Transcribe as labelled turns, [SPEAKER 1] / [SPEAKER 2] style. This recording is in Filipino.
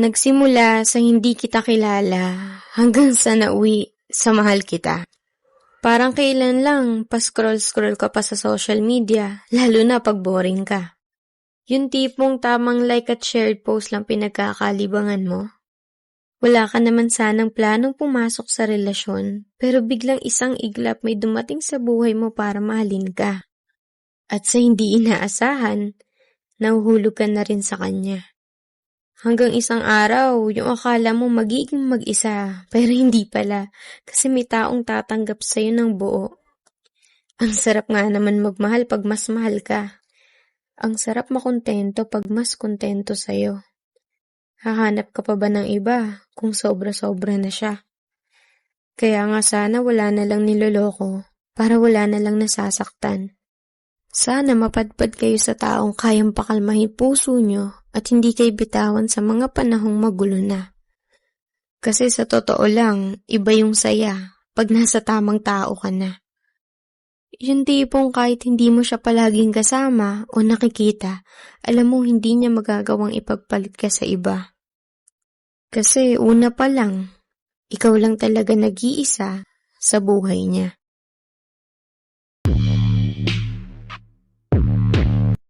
[SPEAKER 1] Nagsimula sa hindi kita kilala hanggang sa nauwi sa mahal kita. Parang kailan lang pa-scroll-scroll ka pa sa social media, lalo na pag boring ka. Yung tipong tamang like at shared post lang pinagkakalibangan mo. Wala ka naman sanang planong pumasok sa relasyon, pero biglang isang iglap may dumating sa buhay mo para mahalin ka. At sa hindi inaasahan, nahuhulog ka na rin sa kanya. Hanggang isang araw, yung akala mo magiging mag-isa, pero hindi pala, kasi may taong tatanggap sa'yo ng buo. Ang sarap nga naman magmahal pag mas mahal ka. Ang sarap makontento pag mas kontento sa'yo. Hahanap ka pa ba ng iba kung sobra-sobra na siya? Kaya nga sana wala na lang niloloko para wala na lang nasasaktan. Sana mapadpad kayo sa taong kayang pakalmahin puso nyo at hindi kayo bitawan sa mga panahong magulo na. Kasi sa totoo lang, iba yung saya pag nasa tamang tao ka na. Yung tipong kahit hindi mo siya palaging kasama o nakikita, alam mo hindi niya magagawang ipagpalit ka sa iba. Kasi una pa lang, ikaw lang talaga nag-iisa sa buhay niya.